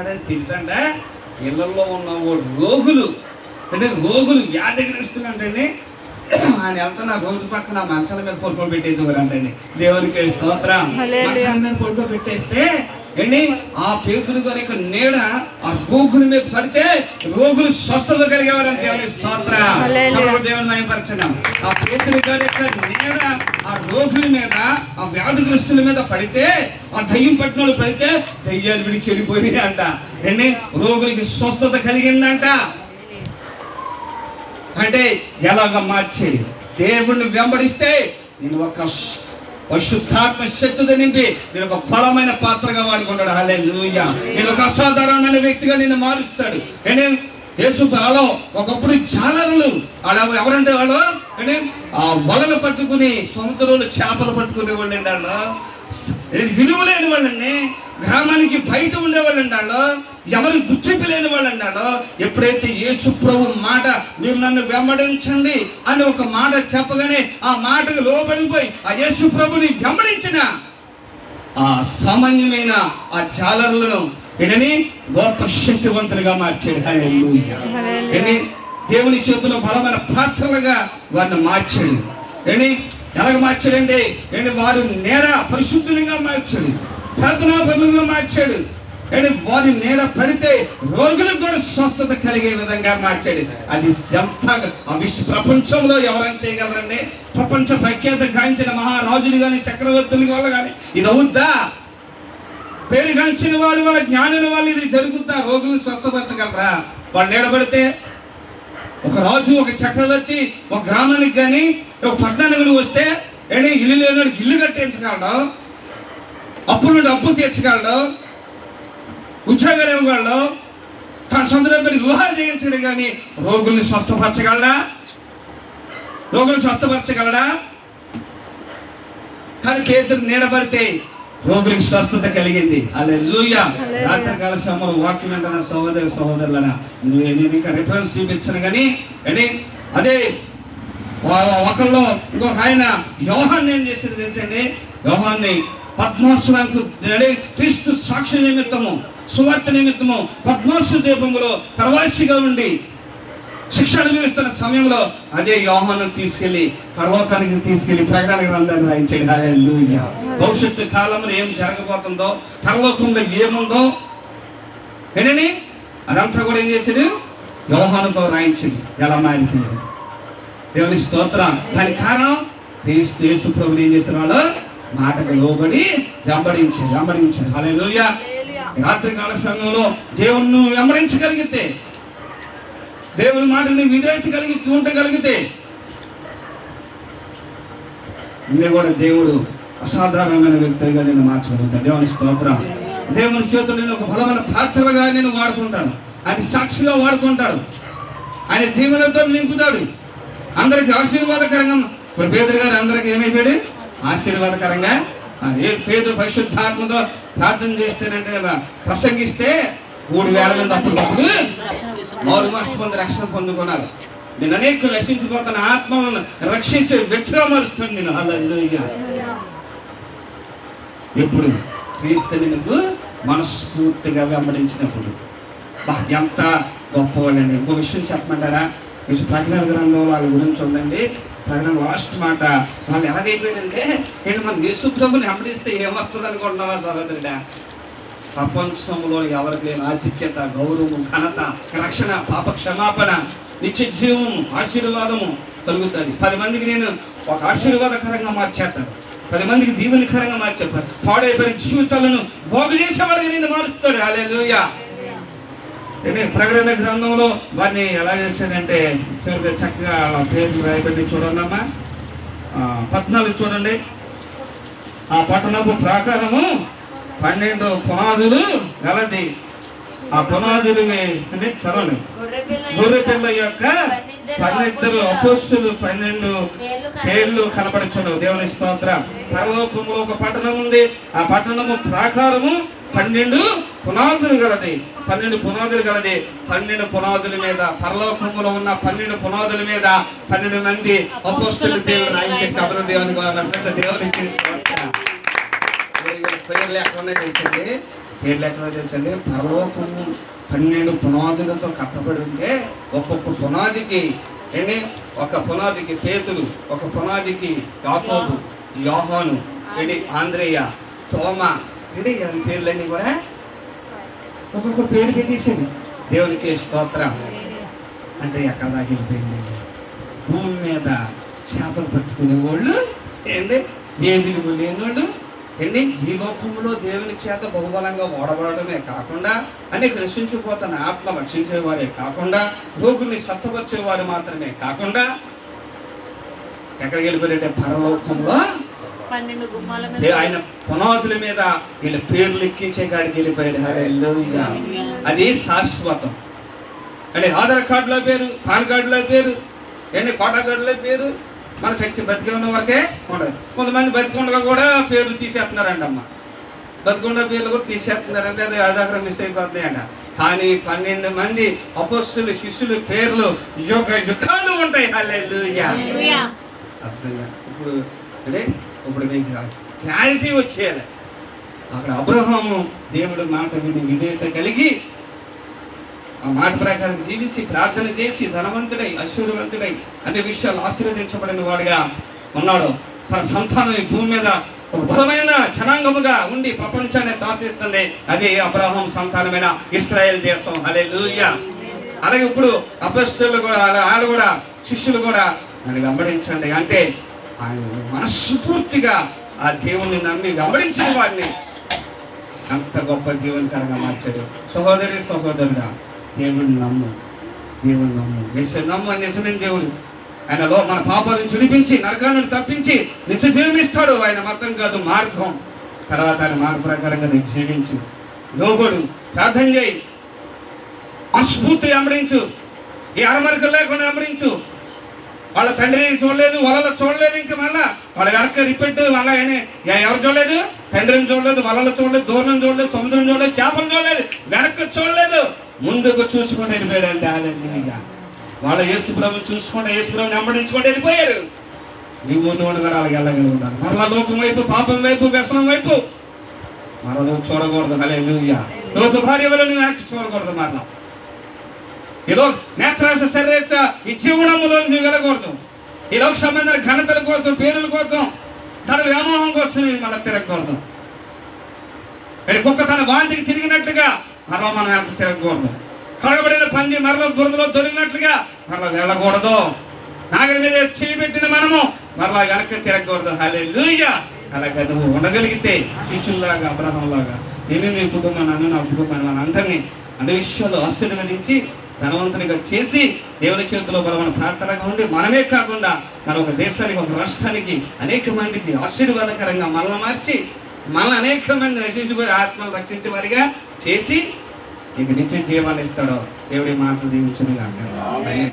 చేస్తున్నాడని తెలుసంట ఇళ్ళలో ఉన్న ఓ రోగులు అంటే రోగులు వ్యాధిగ్రస్తులంటండి ఆయన వెళ్తున్న రోజు పక్కన మంచాల మీద పడుకొని పెట్టేసేవారంటండి. దేవునికి స్తోత్రం. మీద పెట్టేస్తే ఏంటి? ఆ పేతులు యొక్క నీడ ఆ రోగుల మీద పడితే రోగులు స్వస్థత కలిగేవారని దేవుని స్తోత్రం. దేవుని ఆ పేతులు యొక్క నీడ ఆ రోగుల మీద ఆ వ్యాధిగ్రస్తుల మీద పడితే ఆ దయ్యం పట్టిన పడితే దయ్యాలు విడి చెడిపోయినాయి అంట. ఏంటి? రోగులకి స్వస్థత కలిగిందంట. అంటే ఎలాగ మార్చేది? దేవుణ్ణి వెంబడిస్తే నేను ఒక పరిశుద్ధాత్మ శక్తితో నింపి నేను ఒక బలమైన పాత్రగా వాడుకుంటాడు హలే లూయ నేను ఒక అసాధారణమైన వ్యక్తిగా నిన్ను మారుస్తాడు. ఏనే యేసు వాళ్ళు ఒకప్పుడు జాలరులు. అలా ఎవరంటే వాళ్ళు? ఏనే ఆ వలలు పట్టుకుని సముద్రంలో చేపలు పట్టుకునే వాళ్ళు వాళ్ళు విలువ లేని వాళ్ళండి గ్రామానికి బయట ఉండేవాళ్ళు వాళ్ళు ఎవరు గుర్తింపు లేని వాళ్ళు అన్నాడో ఎప్పుడైతే యేసు ప్రభు మాట మీరు నన్ను వెంబడించండి అని ఒక మాట చెప్పగానే ఆ మాటకు లోబడిపోయి ఆ యేసు ప్రభుని వెంబడించిన ఆ సామాన్యమైన ఆ జాలరులను వినని గొప్ప శక్తివంతులుగా మార్చాడు. దేవుని చేతిలో బలమైన పాత్రలుగా వారిని మార్చాడు. ఏంటి ఎలాగ మార్చాడండి. ఏంటి వారు నేర పరిశుద్ధులుగా మార్చాడు ప్రార్థనా పనులుగా మార్చాడు ఏంటి వారి నేల పడితే రోగులకు కూడా స్వస్థత కలిగే విధంగా మార్చాడు. అది ఎంత విశ్వ ప్రపంచంలో ఎవరైనా చేయగలరండి? ప్రపంచ ప్రఖ్యాత గాంచిన మహారాజులు కానీ చక్రవర్తులు వాళ్ళు కానీ ఇది అవుద్దా? పేరుగాంచిన వాళ్ళు వాళ్ళ జ్ఞానుల వాళ్ళు ఇది జరుగుద్దా? రోగులను స్వస్థపరచగలరా? వాళ్ళు నిలబడితే ఒక రాజు ఒక చక్రవర్తి ఒక గ్రామానికి కానీ ఒక పట్టణానికి వస్తే ఏడే ఇల్లు లేనివాడు ఇల్లు కట్టించగలడు? అప్పుల నుండి అప్పు తీర్చగలడు? ఉద్యోగాలు ఇవ్వగలడు తన సొంత డబ్బుని వివాహాలు చేయించడం కానీ రోగుల్ని స్వస్థపరచగలడా? రోగులు స్వస్థపరచగలడా? కానీ పేదలు నీడబడితే రోగులకు స్వస్థత కలిగింది. అలా లూయ. రాత్రికాల శ్రమలు వాక్యం అంటున్న సహోదరు సహోదరులన. నేను ఇంకా రిఫరెన్స్ చూపించను కానీ ఏంటి అదే ఒకళ్ళు ఇంకొక ఆయన యోహాన్ని ఏం చేసేది తెలుసండి? యోహాన్ని పద్మాసులకు క్రీస్తు సాక్షి నిమిత్తము సువార్త నిమిత్తము పద్మాసు దీపములో ప్రవాసిగా ఉండి శిక్షణ అనుభవిస్తున్న సమయంలో అదే యోహాను తీసుకెళ్ళి పర్వతానికి తీసుకెళ్ళి ప్రకటన గ్రంథాన్ని రాయించాడు. భవిష్యత్తు కాలంలో ఏం జరగబోతుందో పర్వతంలో ఏముందో ఏంటని అదంతా కూడా ఏం చేశాడు? యోహానుతో రాయించింది ఎలా మారిపోయాడు దేవుని స్తోత్రం దాని కారణం క్రీస్తు యేసు ప్రభుని ఏం చేసిన వాళ్ళు మాటకు లోబడి వెంబడించి వెంబడించారు అలా రాత్రి కాల సమయంలో దేవుణ్ణి వెంబడించగలిగితే దేవుని మాటని విధేయత కలిగి ఉండగలిగితే నిన్ను కూడా దేవుడు అసాధారణమైన వ్యక్తిగా నేను మార్చగలుగుతాను దేవుని స్తోత్రం. దేవుని చేతులు నేను ఒక బలమైన పాత్రగా నేను వాడుకుంటాను ఆయన సాక్షిగా వాడుకుంటాడు. ఆయన దీవెనతో నింపుతాడు. అందరికి ఆశీర్వాదకరంగా ఇప్పుడు పేదరు గారు అందరికి ఏమైపోయాడు? ఆశీర్వాదకరంగా. ఏ పేద పరిశుద్ధాత్మతో ప్రార్థన చేస్తేనంటే ప్రసంగిస్తే మూడు వేల మంది అప్పటికప్పుడు ఆరు మాసం మంది రక్షణ పొందుకున్నారు నేను అనేక నశించిపోతున్న ఆత్మలను రక్షించే వ్యక్తిగా మరుస్తాను నేను. అలా ఎప్పుడు క్రీస్తుని నువ్వు మనస్ఫూర్తిగా వెంబడించినప్పుడు. బా, ఎంత గొప్పవాళ్ళండి ఇంకో విషయం చెప్పమంటారా? మీరు ప్రకటన గ్రంథంలో వాళ్ళ గురించి ఉండండి ప్రకటన లాస్ట్ మాట. వాళ్ళు ఎలాగైపోయిందంటే నేను మన యేసు ప్రభుని వెంబడిస్తే ఏమొస్తుంది అనుకుంటున్నావా సహోదరుడా? ప్రపంచంలో ఎవరికి లేని ఆధిక్యత గౌరవం ఘనత రక్షణ పాప క్షమాపణ నిత్య జీవము ఆశీర్వాదము కలుగుతుంది. పది మందికి నేను ఒక ఆశీర్వాదకరంగా మార్చేస్తాను. పది మందికి దీవెనకరంగా మార్చేస్తాను. పాడైపోయిన జీవితాలను బాగు చేసేవాడికి నేను మారుస్తాడు అలే ప్రకటన గ్రంథంలో వారిని ఎలా చేశాడంటే చక్కగా పేర్లు రాయబడి చూడండమ్మా ఆ, పద్నాలుగు చూడండి. ఆ పట్టణపు ప్రాకారము పన్నెండు పునాదులు గలది. ఆ పునాదులు అంటే చదవండి గొర్రె పిల్ల యొక్క పన్నెండు అపోస్తులు పన్నెండు పేర్లు కనపడుచును. దేవుని స్తోత్రం. పరలోకంలో ఒక పట్టణం ఉంది. ఆ పట్టణము ప్రాకారము పన్నెండు పునాదులు గలది. పన్నెండు పునాదులు గలది. పన్నెండు పునాదుల మీద పరలోకములో ఉన్న పన్నెండు పునాదుల మీద పన్నెండు మంది అపోస్తుల పేర్లు రాయించే కబరు దేవుని దేవునికి పేరు లేకుండా పేర్లు పేరు లేకుండా తెలిసింది. పేర్లు ఎక్కడ పన్నెండు పునాదులతో కట్టబడి ఉంటే ఒక్కొక్క పునాదికి ఏంటి ఒక పునాదికి పేతులు ఒక పునాదికి యాకోబు యోహాను ఏంటి ఆంధ్రేయ తోమ ఏంటి ఇలాంటి పేర్లన్నీ కూడా ఒక్కొక్క పేరు పెట్టేసాడు దేవునికి స్తోత్రం. అంటే ఎక్కడ దాకా వెళ్ళిపోయింది భూమి మీద చేపలు పట్టుకునే వాళ్ళు ఏంటి ఏ లేని వాళ్ళు ఏంటి ఈ లోకంలో దేవుని చేత బహుబలంగా ఓడబడమే కాకుండా అనేక రక్షించిపోతున్న ఆత్మ రక్షించేవారే కాకుండా రోగుల్ని స్వస్థపరిచేవారు మాత్రమే కాకుండా ఎక్కడికి వెళ్ళిపోయారంటే పరలోకంలో? ఆయన పునాదుల మీద వీళ్ళ పేర్లు ఎక్కించే కాడికి హల్లెలూయా. అది శాశ్వతం. అంటే ఆధార్ కార్డులో పేరు పాన్ కార్డులో పేరు ఏంటి కోటా కార్డులో పేరు మన చచ్చి బతికి ఉన్న వరకే ఉండదు. కొంతమంది బతికుండగా కూడా పేర్లు తీసేస్తున్నారంట అమ్మ. బతికుండ పేర్లు కూడా తీసేస్తున్నారంటే అది ఆధారం మిస్ అయిపోతుంది అంట. కానీ పన్నెండు మంది అపస్సులు శిష్యులు పేర్లు యుగ యుగాలు ఉంటాయి. ఇప్పుడు అంటే ఇప్పుడు మీకు క్లారిటీ వచ్చేయాలి. అక్కడ అబ్రహాము దేవుడు మాట విని విధేయత కలిగి ఆ మాట ప్రకారం జీవించి ప్రార్థన చేసి ధనవంతుడై ఐశ్వర్యవంతుడై అన్ని విషయాలు ఆశీర్వదించబడిన వాడుగా ఉన్నాడు. తన సంతానం ఈ భూమి మీద ఒక బలమైన జనాంగముగా ఉండి ప్రపంచాన్ని శాసిస్తుంది. అది అబ్రహాం సంతానమైన ఇస్రాయేల్ దేశం. అలే అలాగే ఇప్పుడు అపస్తులు కూడా అలా ఆడ కూడా శిష్యులు కూడా దాన్ని వెంబడించండి. అంటే ఆయన మనస్ఫూర్తిగా ఆ దేవుణ్ణి నమ్మి వెంబడించిన వాడిని. అంత గొప్ప జీవనకరంగా మార్చాడు. సహోదరి సహోదరుడా దేవుని నమ్ము దేవుని నమ్ము. నిశ్చయ నమ్ము అని నిజమైన దేవుడు. ఆయనలో మన పాపాలను చుడిపించి నరకాలను తప్పించి నిత్య జీవమిస్తాడు ఆయన మతం కాదు మార్గం. తర్వాత ఆయన మార్గ ప్రకారంగా నేను జీవించు. లోబడు ప్రార్థన చేయి. మనస్ఫూర్తి అమరించు. ఈ అరమరికలు లేకుండా అమరించు. వాళ్ళ తండ్రిని చూడలేదు వలలో చూడలేదు ఇంకా మళ్ళా వాళ్ళ వెనక రిపెట్ మళ్ళా ఆయన ఎవరు చూడలేదు? తండ్రిని చూడలేదు వలలో చూడలేదు దూరం చూడలేదు సముద్రం చూడలేదు చేపలు చూడలేదు వెనక్కి చూడలేదు. ముందుకు చూసుకొని వెళ్ళిపోయాడు అంటే వాళ్ళ యేసు ప్రభు చూసుకుంటే యేసు ప్రభు వెంబడించుకొని వెళ్ళిపోయారు. నువ్వు నువ్వు అలాగే వెళ్ళగలుగుతాను మరలా లోకం వైపు పాపం వైపు వ్యసనం వైపు. మరలా నువ్వు చూడకూడదు. హలే లోక భార్య వల్ల నువ్వు వెనక్కి చూడకూడదు మరలా. ఏదో నేత్రాశ శరీరత ఈ జీవనములో నువ్వు వెళ్ళకూడదు. ఈ లోక సంబంధమైన ఘనతల కోసం పేరుల కోసం తన వ్యామోహం కోసం మళ్ళీ తిరగకూడదు. ఇక్కడ కుక్క తన వాంతికి తిరిగినట్టుగా మరలా మనం వెనక్కి తిరగకూడదు కడగబడిన పంది మరల బురదలో దొరికినట్లుగా మరలా వెళ్ళకూడదు. నాగరి మీద చేయబెట్టిన మనము మరలా వెనక్కి తిరగకూడదు. హలే అలాగే నువ్వు ఉండగలిగితే శిష్యుల్లాగా అబ్రహంలాగా నేను నీ కుటుంబాన్ని అన్న నా కుటుంబాన్ని మన అందరినీ అన్ని విషయాలు ఆశీర్వదించి ధనవంతునిగా చేసి దేవుని చేతిలో బలమైన ప్రార్థనగా ఉండి మనమే కాకుండా మన ఒక దేశానికి ఒక రాష్ట్రానికి అనేక మందికి ఆశీర్వాదకరంగా మరల మార్చి మనల్ని అనేక మంది నశించిపోయి ఆత్మలు రక్షించే వారిగా చేసి నీకు నిత్య జీవాలు ఇస్తాడో. దేవుడి మాటలు దీవించునుగా